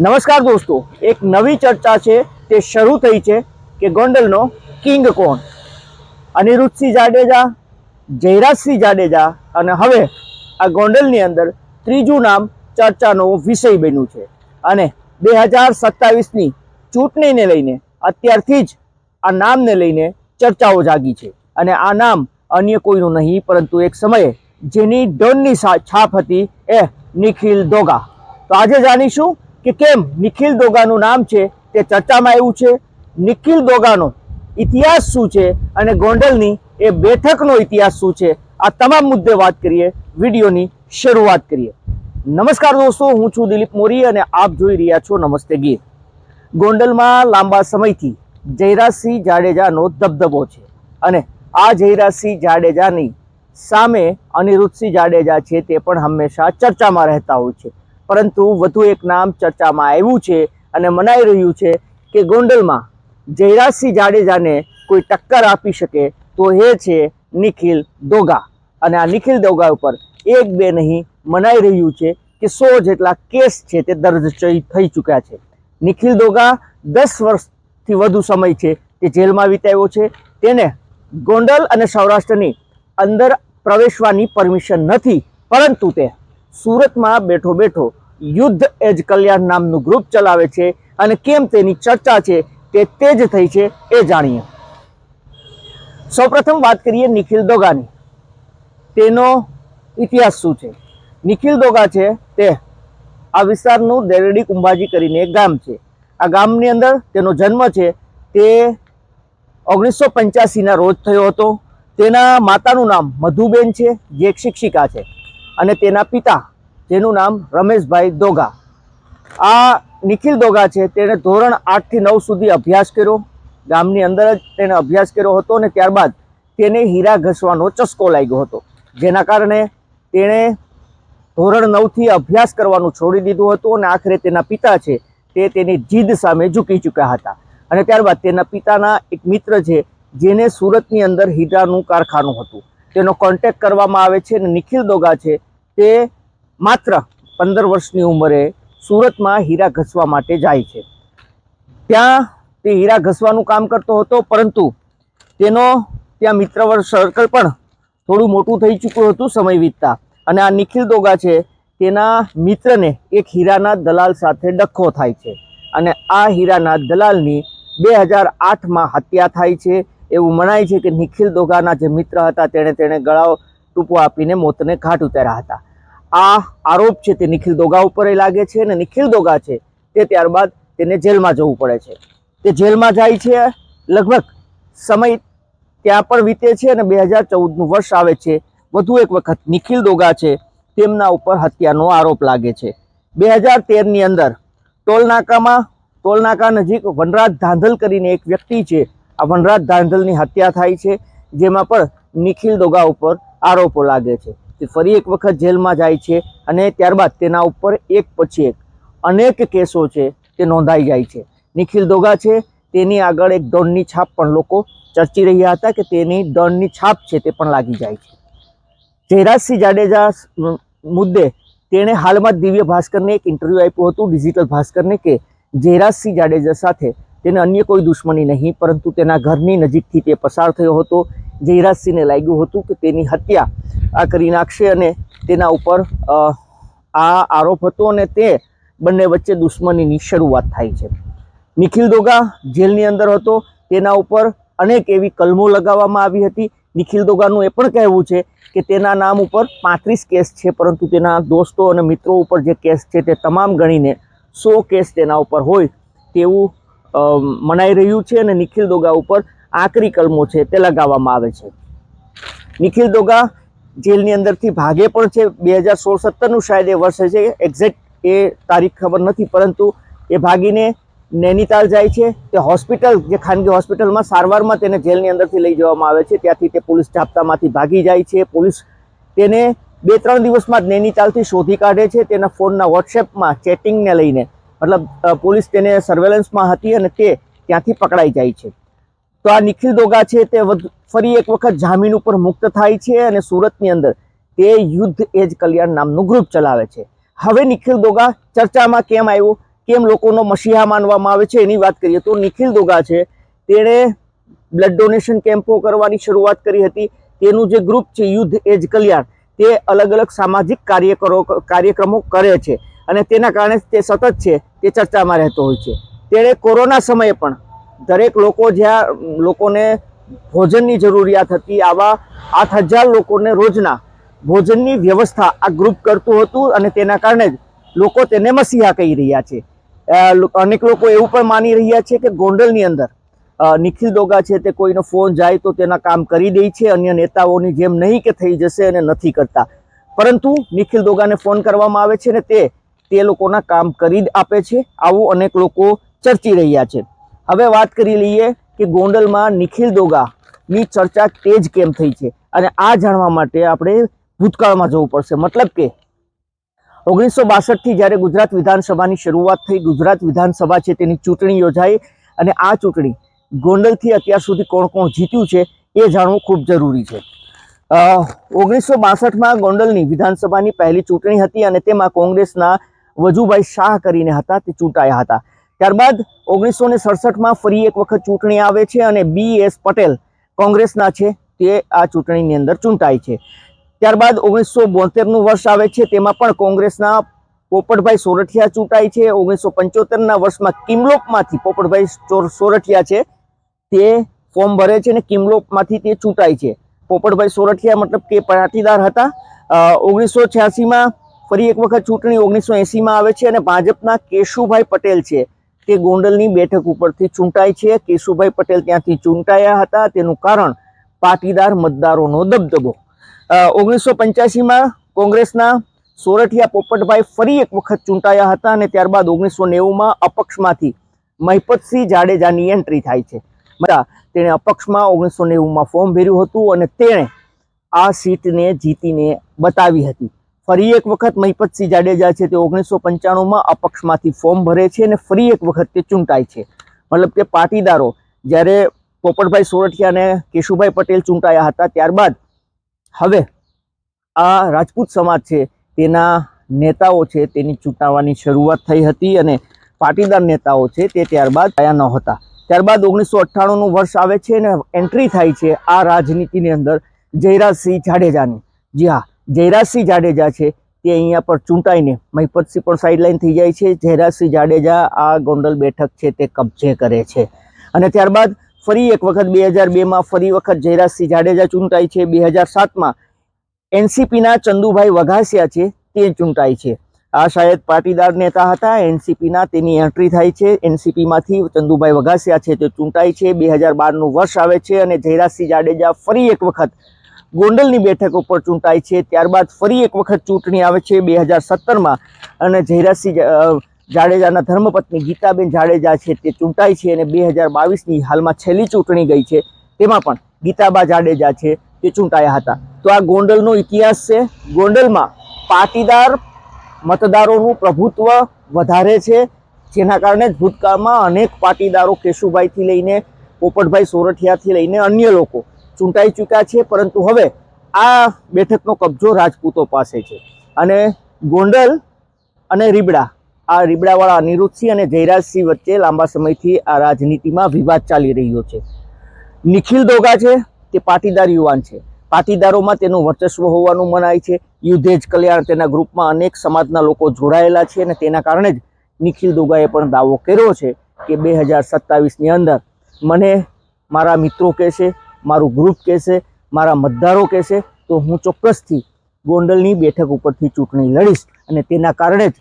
નમસ્કાર દોસ્તો, એક નવી ચર્ચા છે, તે શરૂ થઈ છે કે ગોંડલનો કિંગ કોણ? અનિરુદ્ધસિંહ જાડેજા, જયરાજસિંહ જાડેજા અને હવે આ ગોંડલની અંદર ત્રીજું નામ ચર્ચાનો વિષય બન્યું છે. અને બે હજાર સત્તાવીસની ચૂંટણીને લઈને અત્યારથી જ આ નામને લઈને ચર્ચાઓ જાગી છે. અને આ નામ અન્ય કોઈનું નહીં, પરંતુ એક સમયે જેની ડોનની છાપ હતી એ નિખિલ દોગા. તો આજે જાણીશું કે કેમ નિખિલ દોગાનું નામ છે તે ચર્ચામાં આવ્યું છે. નિખિલ દોગાનો ઇતિહાસ શું છે અને ગોંડલની એ બેઠકનો ઇતિહાસ શું છે? આ તમામ મુદ્દે વાત કરીએ, વિડીયોની શરૂઆત કરીએ. નમસ્કાર દોસ્તો, હું છું દિલીપ મોરી અને આપ જોઈ રહ્યા છો નમસ્તે ગીર ગોંડલમાં લાંબા સમયથી જયરાજસિંહ જાડેજાનો દબદબો છે અને આ જયરાજસિંહ જાડેજાની સામે અનિરુદ્ધસિંહ જાડેજા છે તે પણ હંમેશા ચર્ચામાં રહેતા હોય છે. પરંતુ વધુ એક નામ ચર્ચામાં આવ્યું છે અને મનાઈ રહ્યું છે કે ગોંડલમાં જયરાજસિંહ જાડેજાને કોઈ ટક્કર આપી શકે તો એ છે નિખિલ દોગા. અને આ નિખિલ દોગા ઉપર એક બે નહીં, મનાઈ રહ્યું છે કે સો જેટલા કેસ છે તે દર્જ થઈ ચૂક્યા છે. નિખિલ દોગા દસ વર્ષથી વધુ સમય છે તે જેલમાં વિતાવ્યો છે. તેને ગોંડલ અને સૌરાષ્ટ્રની અંદર પ્રવેશવાની પરમિશન નથી, પરંતુ તે સુરતમાં બેઠો બેઠો યુદ્ધ એજ કલ્યાણ નામનું ગ્રુપ ચલાવે છે અને કેમ તેની ચર્ચા છે તે તેજ થઈ છે એ જાણીએ. સૌપ્રથમ વાત કરીએ નિખિલ દોગાની. તેનો ઇતિહાસ શું છે? નિખિલ દોગા છે તે આ વિસ્તારનું દેરડી કુંભાજી કરીને એક ગામ છે. આ ગામની અંદર તેનો જન્મ છે તે ઓગણીસો પંચ્યાસીના રોજ થયો હતો. તેના માતાનું નામ મધુબેન છે, જે એક શિક્ષિકા છે અને તેના પિતા જેનું નામ રમેશભાઈ દોગા. આ નિખિલ દોગા છે, તેણે ધોરણ આઠથી નવ સુધી અભ્યાસ કર્યો. ગામની અંદર જ તેણે અભ્યાસ કર્યો હતો અને ત્યારબાદ તેને હીરા ઘસવાનો ચસ્કો લાગ્યો હતો. જેના કારણે તેણે ધોરણ નવથી અભ્યાસ કરવાનું છોડી દીધું હતું અને આખરે તેના પિતા છે તે તેની જીદ સામે ઝૂકી ચૂક્યા હતા. અને ત્યારબાદ તેના પિતાના એક મિત્ર છે, જેને સુરતની અંદર હીરાનું કારખાનું હતું. તેનો કોન્ટેક્ટ કરવામાં આવે છે અને નિખિલ દોગા છે તે માત્ર પંદર વર્ષની ઉંમરે સુરતમાં હીરા ઘસવા માટે જાય છે. ત્યાં તે હીરા ઘસવાનું કામ કરતો હતો, પરંતુ તેનો ત્યાં મિત્રવર સર્કલ પણ થોડું મોટું થઈ ચૂક્યું હતું સમય વીતતા. અને આ નિખિલ દોગા છે, તેના મિત્રને એક હીરાના દલાલ સાથે ડખ્ખો થાય છે. અને આ હીરાના દલાલની બે હજાર આઠમાં હત્યા થાય છે એવું મનાય છે કે નિખિલ દોગાના જે મિત્ર હતા, તેણે તેણે ગળાઓ ટૂંપો આપીને મોતને ઘાટ ઉતાર્યા હતા. આ આરોપ છે તે નિખિલ દોગા ઉપર લાગે છે અને નિખિલ દોગા છે તે ત્યારબાદ તેને જેલમાં જવું પડે છે. તે જેલમાં જાય છે, લગભગ સમય ત્યાં પણ વીતે છે અને બે હજાર ચૌદનું વર્ષ આવે છે. વધુ એક વખત નિખિલ દોગા છે તેમના ઉપર હત્યાનો આરોપ લાગે છે. બે હજાર તેરની અંદર ટોલનાકામાં, ટોલનાકા નજીક વનરાજ ધાંધલ કરીને એક વ્યક્તિ છે. આ વનરાજ ધાંધલની હત્યા થાય છે, જેમાં પણ નિખિલ દોગા ઉપર આરોપો લાગે છે. ફરી એક વખત જેલમાં જાય છે અને ત્યારબાદ તેના ઉપર એક પછી એક અનેક કેસો છે તે નોંધાઈ જાય છે. નિખિલ દોગા છે, તેની આગળ એક દંડની છાપ પણ લોકો ચર્ચી રહ્યા હતા કે તેની દંડની છાપ છે તે પણ લાગી જાય છે. જયરાજસિંહ જાડેજા મુદ્દે તેણે હાલમાં દિવ્ય ભાસ્કરને એક ઇન્ટરવ્યૂ આપ્યું હતું ડિજિટલ ભાસ્કરને કે જયરાજસિંહ જાડેજા સાથે તેને અન્ય કોઈ દુશ્મની નહીં, પરંતુ તેના ઘરની નજીકથી તે પસાર થયો હતો. જયરાજસિંહને લાગ્યું હતું કે તેની હત્યા આ કરી નાખશે અને તેના ઉપર આ આરોપ હતો અને તે બંને વચ્ચે દુશ્મનીની શરૂઆત થાય છે. નિખિલ દોગા જેલની અંદર હતો. તેના ઉપર અનેક એવી કલમો લગાવવામાં આવી હતી. નિખિલ દોગાનું એ પણ કહેવું છે કે તેના નામ ઉપર પાંત્રીસ કેસ છે, પરંતુ તેના દોસ્તો અને મિત્રો ઉપર જે કેસ છે તે તમામ ગણીને સો કેસ તેના ઉપર હોય તેવું મનાઈ રહ્યું છે અને નિખિલ દોગા ઉપર આકરી કલમો છે તે લગાવવામાં આવે છે. નિખિલ દોગા જેલની અંદરથી ભાગે પણ છે. બે હજાર સોળ સત્તરનું શાયદ એ વર્ષ છે એક્ઝેક્ટ એ તારીખ ખબર નથી, પરંતુ એ ભાગીને નૈનીતાલ જાય છે. તે હોસ્પિટલ, જે ખાનગી હોસ્પિટલમાં સારવારમાં તેને જેલની અંદરથી લઈ જવામાં આવે છે. ત્યાંથી તે પોલીસ જાપ્તામાંથી ભાગી જાય છે. પોલીસ તેને બે ત્રણ દિવસમાં જ નૈનીતાલથી શોધી કાઢે છે. તેના ફોનના વોટ્સએપમાં ચેટિંગને લઈને. મતલબ પોલીસ તેને સર્વેલન્સમાં હતી અને તે ત્યાંથી પકડાઈ જાય છે. તો આ નિખિલ દોગા છે તે ફરી એક વખત જામીન ઉપર મુક્ત થાય છે અને સુરતની અંદર તે યુદ્ધ એજ કલ્યાણ નામનું ગ્રુપ ચલાવે છે. હવે નિખિલ દોગા ચર્ચામાં કેમ આવ્યું? કેમ લોકોનો મસીહા માનવામાં આવે છે? એની વાત કરીએ તો નિખિલ દોગા છે, તેણે બ્લડ ડોનેશન કેમ્પો કરવાની શરૂઆત કરી હતી. તેનું જે ગ્રુપ છે યુદ્ધ એજ કલ્યાણ, તે અલગ અલગ સામાજિક કાર્યકરો, કાર્યક્રમો કરે છે અને તેના કારણે તે સતત છે તે ચર્ચામાં રહેતો હોય છે. તેણે કોરોના સમયે પણ દરેક લોકો જ્યાં લોકોને ભોજનની જરૂરિયાત હતી, આવા આઠ હજાર લોકોને રોજના ભોજનની વ્યવસ્થા આ ગ્રુપ કરતું હતું અને તેના કારણે જ લોકો તેને મસીહા કહી રહ્યા છે. અનેક લોકો એવું પણ માની રહ્યા છે કે ગોંડલની અંદર નિખિલ દોગા છે તે કોઈનો ફોન જાય તો તેના કામ કરી દે છે, અન્ય નેતાઓની જેમ નહીં કે થઈ જશે અને નથી કરતા. પરંતુ નિખિલ દોગાને ફોન કરવામાં આવે છે ને તે તે લોકોના કામ કરી આપે છે. આવું અનેક લોકો ચર્ચી રહ્યા છે. હવે વાત કરી લઈએ કે ગોંડલમાં નિખિલ દોગાની ચર્ચા તેજ કેમ થઈ છે? અને આ જાણવા માટે આપણે ભૂતકાળમાં જવું પડશે. મતલબ કે ઓગણીસો બાસઠથી જ્યારે ગુજરાત વિધાનસભાની શરૂઆત થઈ, ગુજરાત વિધાનસભા છે તેની ચૂંટણી યોજાઈ અને આ ચૂંટણી ગોંડલથી અત્યાર સુધી કોણ કોણ જીત્યું છે એ જાણવું ખૂબ જરૂરી છે. ઓગણીસો બાસઠમાં ગોંડલની વિધાનસભાની પહેલી ચૂંટણી હતી અને તેમાં કોંગ્રેસના વજુભાઈ શાહ કરીને હતા. તે ચૂંટાયા હતા. ત્યારબાદ ઓગણીસો ને સડસઠમાં ફરી એક વખત ચૂંટણી આવે છે અને બી એસ પટેલ કોંગ્રેસના છે તે આ ચૂંટણીની અંદર ચૂંટાય છે. ત્યારબાદ ઓગણીસો બોતેરનું વર્ષ આવે છે તેમાં પણ કોંગ્રેસના પોપટભાઈ સોરઠિયા ચૂંટાય છે. ઓગણીસો પંચોતેરના વર્ષમાં કિમલોપમાંથી પોપટભાઈ સોરઠિયા છે તે ફોર્મ ભરે છે અને કિમલોપમાંથી તે ચૂંટાય છે. પોપટભાઈ સોરઠિયા મતલબ કે પાટીદાર હતા. ઓગણીસો છ્યાસીમાં ફરી એક વખત ચૂંટણી ઓગણીસો એંસીમાં આવે છે અને ભાજપના કેશુભાઈ પટેલ છે. તે ગોંડલની બેઠક ઉપરથી ચૂંટાય છે. કેશુભાઈ પટેલ ત્યાંથી ચૂંટાયા હતા. તેનું કારણ, પાટીદાર મતદારોનો દબદબો. ઓગણીસો પંચ્યાસીમાં કોંગ્રેસના સોરઠિયા પોપટભાઈ ફરી એક વખત ચૂંટાયા હતા અને ત્યારબાદ ઓગણીસો નેવુંમાં અપક્ષમાંથી મહિપતસિંહ જાડેજાની એન્ટ્રી થાય છે. તેણે અપક્ષમાં ઓગણીસો નેવુંમાં ફોર્મ ભર્યું હતું અને તેણે આ સીટને જીતીને બતાવી હતી. ફરી એક વખત મહિપતસિંહ જાડેજા છે તે ઓગણીસો પંચાણુંમાં અપક્ષમાંથી ફોર્મ ભરે છે અને ફરી એક વખત તે ચૂંટાય છે. મતલબ કે પાટીદારો જ્યારે પોપટભાઈ સોરઠિયા અને કેશુભાઈ પટેલ ચૂંટાયા હતા ત્યારબાદ હવે આ રાજપૂત સમાજ છે તેના નેતાઓ છે તેની ચૂંટાવાની શરૂઆત થઈ હતી અને પાટીદાર નેતાઓ છે તે ત્યારબાદ થયા ન હતા ત્યારબાદ ઓગણીસો અઠ્ઠાણુંનું વર્ષ આવે છે અને એન્ટ્રી થાય છે આ રાજનીતિની અંદર જયરાજસિંહ જાડેજાની. જી હા જયરાજસિંહ જાડેજા છે, તે અહીંયા પર ચૂંટાઈને મહિપતસિંહ પણ સાઇડલાઇન થઈ જાય છે. જયરાજસિંહ જાડેજા આ ગોંડલ બેઠક છે, તે કબજે કરે છે. અને ત્યારબાદ ફરી એક વખત બે હજાર બેમાં ફરી વખત જયરાજસિંહ જાડેજા ચૂંટાય છે. બે હજાર સાતમાં એનસીપીના ચંદુભાઈ વઘાસિયા છે, તે ચૂંટાય છે. આ શાયદ પાટીદાર નેતા હતા. એનસીપીના તેની એન્ટ્રી થાય છે. એનસીપીમાંથી ચંદુભાઈ વઘાસિયા છે, તે ચૂંટાય છે. બે હજાર બારનું વર્ષ આવે છે અને જયરાજસિંહ જાડેજા ફરી એક વખત ગોંડલની બેઠક ઉપર ચૂંટાય છે. ત્યારબાદ ફરી એક વખત ચૂંટણી આવે છે બે હજાર સત્તરમાં અને જયરાજસિંહ જાડેજાના ધર્મપત્ની ગીતાબેન જાડેજા છે તે ચૂંટાય છે અને બે હજાર બાવીસની હાલમાં છેલ્લી ચૂંટણી ગઈ છે. તેમાં પણ ગીતાબા જાડેજા છે તે ચૂંટાયા હતા. તો આ ગોંડલનો ઇતિહાસ છે. ગોંડલમાં પાટીદાર મતદારોનું પ્રભુત્વ વધારે છે. જેના કારણે ભૂતકાળમાં અનેક પાટીદારો કેશુભાઈથી લઈને પોપટભાઈ સોરઠિયાથી લઈને અન્ય લોકો ચૂંટાઈ ચૂક્યા છે, પરંતુ હવે આ બેઠકનો કબજો રાજપૂતો પાસે છે. અને ગોંડલ અને રીબડા, આ રીબડાવાળા અનિરુદ્ધસિંહ અને જયરાજસિંહ વચ્ચે લાંબા સમયથી આ રાજનીતિમાં વિવાદ ચાલી રહ્યો છે. નિખિલ દોગા છે, તે પાટીદાર યુવાન છે. પાટીદારોમાં તેનું વર્ચસ્વ હોવાનું મનાય છે. યુદ્ધેજ કલ્યાણ તેના ગ્રુપમાં અનેક સમાજના લોકો જોડાયેલા છે અને તેના કારણે જ નિખિલ દોગાએ પણ દાવો કર્યો છે કે બે હજાર સત્તાવીસની અંદર મને મારા મિત્રો કહેશે મારું ગ્રુપ કહેશે, મારા મતદારો કહેશે, તો હું ચોક્કસથી ગોંડલની બેઠક ઉપરથી ચૂંટણી લડીશ અને તેના કારણે જ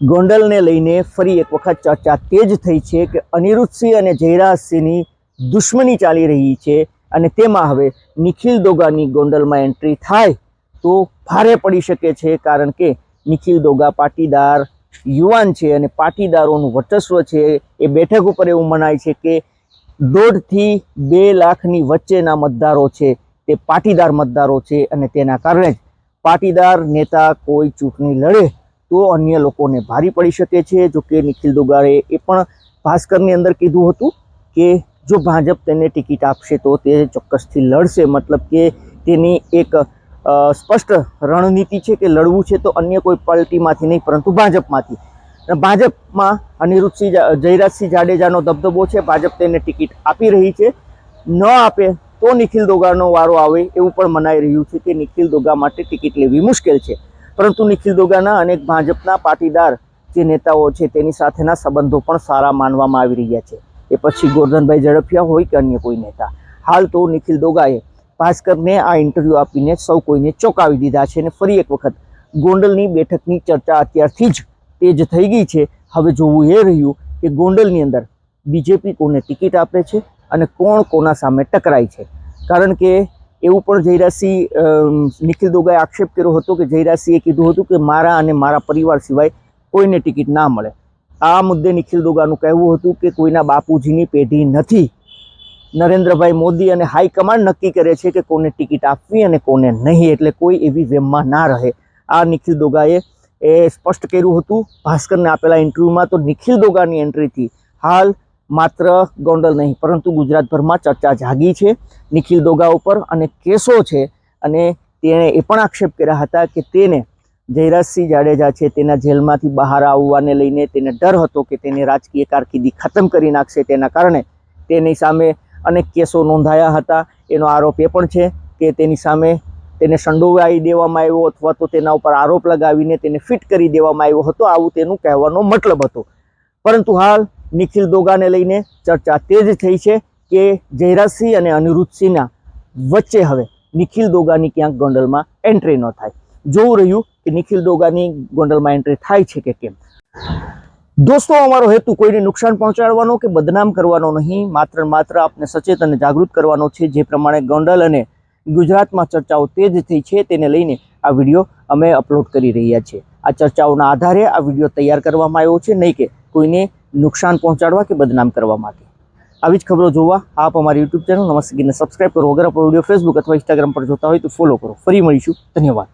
ગોંડલને લઈને ફરી એક વખત ચર્ચા તેજ થઈ છે કે અનિરુદ્ધસિંહ અને જયરાજસિંહની દુશ્મની ચાલી રહી છે અને તેમાં હવે નિખિલ દોગાની ગોંડલમાં એન્ટ્રી થાય તો ભારે પડી શકે છે કારણ કે નિખિલ દોગા પાટીદાર યુવાન છે અને પાટીદારોનું વર્ચસ્વ છે. એ બેઠક ઉપર એવું મનાય છે કે દોઢથી બે લાખની વચ્ચેના મતદારો છે, તે પાટીદાર મતદારો છે અને તેના કારણે જ પાટીદાર નેતા કોઈ ચૂંટણી લડે તો અન્ય લોકોને ભારી પડી શકે છે. જો કે નિખિલ દુગારે એ પણ ભાસ્કરની અંદર કીધું હતું કે જો ભાજપ તેને ટિકિટ આપશે તો તે ચોક્કસથી લડશે. મતલબ કે તેની એક સ્પષ્ટ રણનીતિ છે કે લડવું છે તો અન્ય કોઈ પાર્ટીમાંથી નહીં, પરંતુ ભાજપમાંથી. ભાજપમાં અનિરુદ્ધસિંહ જયરાજસિંહ જાડેજાનો દબદબો છે. ભાજપ તેને ટિકિટ આપી રહી છે. ન આપે તો નિખિલ દોગાનો વારો આવે એવું પણ મનાઈ રહ્યું છે કે નિખિલ દોગા માટે ટિકિટ લેવી મુશ્કેલ છે. પરંતુ નિખિલ દોગાના અનેક ભાજપના પાટીદાર જે નેતાઓ છે તેની સાથેના સંબંધો પણ સારા માનવામાં આવી રહ્યા છે. એ પછી ગોરધનભાઈ ઝડફિયા હોય કે અન્ય કોઈ નેતા. હાલ તો નિખિલ દોગાએ ભાસ્કરને આ ઇન્ટરવ્યૂ આપીને સૌ કોઈને ચોંકાવી દીધા છે અને ફરી એક વખત ગોંડલની બેઠકની ચર્ચા અત્યારથી જ તેજ થઈ ગઈ છે. હવે જોવું એ રહ્યું કે ગોંડલની અંદર બીજેપી કોને ટિકિટ આપે છે અને કોણ કોના સામે ટકરાય છે. કારણ કે એવું પણ જયરાસિંહ નિખિલ દોગાએ આક્ષેપ કર્યો હતો કે જયરાસિંહે કીધું હતું કે મારા અને મારા પરિવાર સિવાય કોઈને ટિકિટ ના મળે. આ મુદ્દે નિખિલ દોગાનું કહેવું હતું કે કોઈના બાપુજીની પેઢી નથી. નરેન્દ્રભાઈ મોદી અને હાઈકમાન્ડ નક્કી કરે છે કે કોને ટિકિટ આપવી અને કોને નહીં, એટલે કોઈ એવી વેમમાં ના રહે. આ નિખિલ દોગાએ એ સ્પષ્ટ કર્યું હતું. ભાસ્કરને આપેલા ઇન્ટરવ્યૂમાં તો નિખિલ દોગાની એન્ટ્રીથી હાલ માત્ર ગોંડલ નહીં, પરંતુ ગુજરાતભરમાં ચર્ચા જાગી છે નિખિલ દોગા ઉપર અને કેસો છે. અને તેણે એ પણ આક્ષેપ કર્યા હતા કે તેને જયરાજસિંહ જાડેજા છે તેના જેલમાંથી બહાર આવવાને લઈને તેને ડર હતો કે તેની રાજકીય કારકિર્દી ખતમ કરી નાખશે તેના કારણે તેની સામે અનેક કેસો નોંધાયા હતા. એનો આરોપ એ પણ છે કે તેની સામે તેને સંડોવાઈ દેવામાં આવ્યો અથવા તો તેના ઉપર આરોપ લગાવીને તેને ફિટ કરી દેવામાં આવ્યો હતો, આવું તેનું કહેવાનો મતલબ હતો. પરંતુ હાલ નિખિલ દોગાને લઈને ચર્ચા તે જ થઈ છે કે જયરાજસિંહ અને અનિરુદ્ધસિંહના વચ્ચે હવે નિખિલ દોગાની ક્યાંક ગોંડલમાં એન્ટ્રી ન થાય. જોવું રહ્યું કે નિખિલ દોગાની ગોંડલમાં એન્ટ્રી થાય છે કે કેમ. દોસ્તો, અમારો હેતુ કોઈને નુકસાન પહોંચાડવાનો કે બદનામ કરવાનો નહીં, માત્ર માત્ર આપને સચેત અને જાગૃત કરવાનો છે. જે પ્રમાણે ગોંડલ અને ગુજરાતમાં ચર્ચાઓ તેજ થઈ છે તેને લઈને આ વીડિયો અમે અપલોડ કરી રહ્યા છીએ. આ ચર્ચાઓના આધારે આ વીડિયો તૈયાર કરવામાં આવ્યો છે. નહીં કે કોઈને નુકસાન પહોંચાડવા કે બદનામ કરવા માટે. આવી જ ખબરો જોવા આપ અમારી યુટ્યુબ ચેનલ નમસ્તે ગીરને સબસ્ક્રાઇબ કરો. અગર આપણો વીડિયો ફેસબુક અથવા ઇન્સ્ટાગ્રામ પર જોતા હોય તો ફોલો કરો. ફરી મળીશું. ધન્યવાદ.